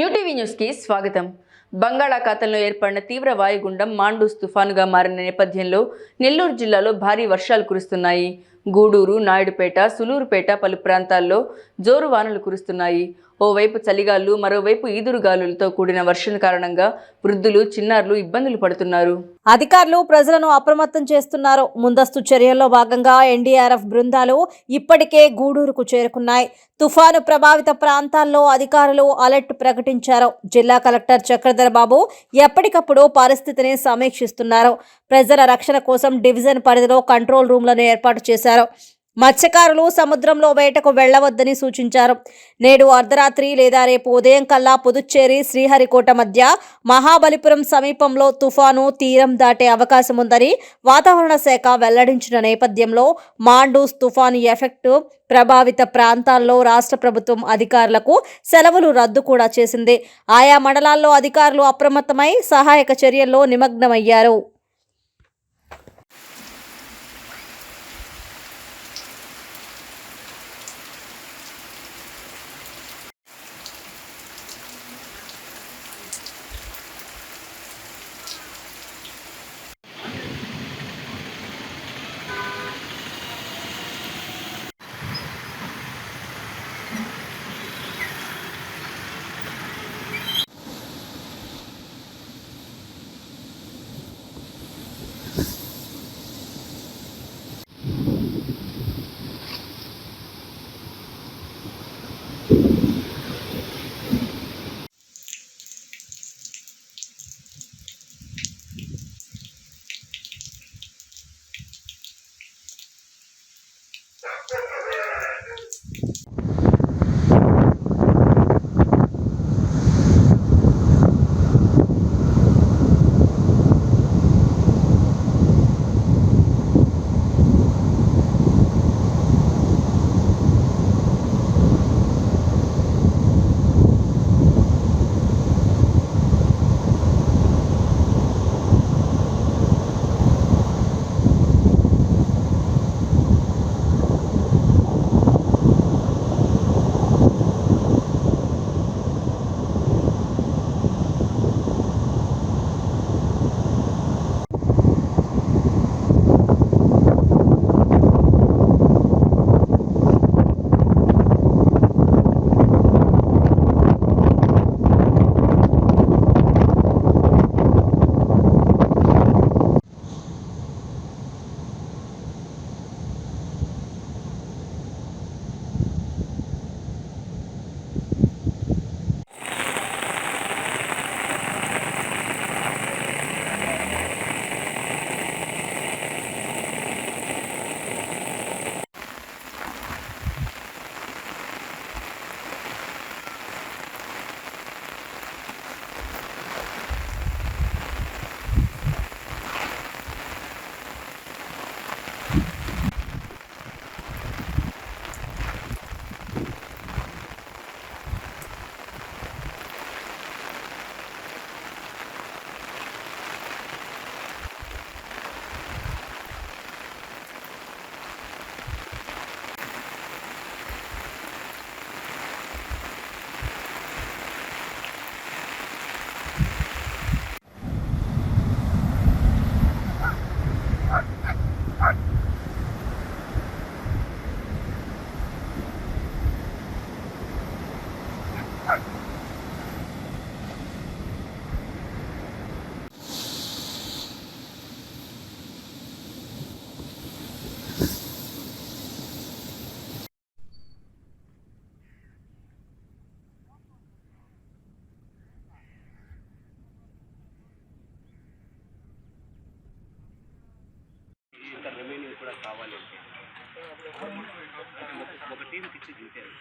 New TV న్యూస్కి స్వాగతం. బంగాళాఖాతంలో ఏర్పడిన తీవ్ర వాయుగుండం మాండూస్ తుఫానుగా మారిన నేపథ్యంలో నెల్లూరు జిల్లాలో భారీ వర్షాలు కురుస్తున్నాయి. గూడూరు నాయుడుపేట సులూరుపేట పలు ప్రాంతాల్లో జోరు వానలు కురుస్తున్నాయి. ఓవైపు చలిగాలు మరోవైపు ఈదురుగాలులతో కూడిన వర్షం కారణంగా వృద్ధులు చిన్నారులు ఇబ్బందులు పడుతున్నారు. అధికారులు ప్రజలను అప్రమత్తం చేస్తున్నారు. ముందస్తు చర్యల్లో భాగంగా ఎన్డీఆర్ఎఫ్ బృందాలు ఇప్పటికే గూడూరుకు చేరుకున్నాయి. తుఫాను ప్రభావిత ప్రాంతాల్లో అధికారులు అలర్ట్ ప్రకటించారు. జిల్లా కలెక్టర్ చక్రధర్ బాబు ఎప్పటికప్పుడు పరిస్థితిని సమీక్షిస్తున్నారు. ప్రజల రక్షణ కోసం డివిజన్ పరిధిలో కంట్రోల్ రూమ్లను ఏర్పాటు చేశారు. మత్స్యకారులు సముద్రంలో వేటకు వెళ్ళవద్దని సూచించారు. నేడు అర్ధరాత్రి లేదా రేపు ఉదయం కల్లా పుదుచ్చేరి శ్రీహరికోట మధ్య మహాబలిపురం సమీపంలో తుఫాను తీరం దాటే అవకాశం ఉందని వాతావరణ శాఖ వెల్లడించిన నేపథ్యంలో మాండూస్ తుఫాను ఎఫెక్ట్ ప్రభావిత ప్రాంతాల్లో రాష్ట్ర ప్రభుత్వం అధికారులకు సెలవులు రద్దు కూడా చేసింది. ఆయా మండలాల్లో అధికారులు అప్రమత్తమై సహాయక చర్యల్లో నిమగ్నమయ్యారు. ఒక టీంకి ఇచ్చి దించారు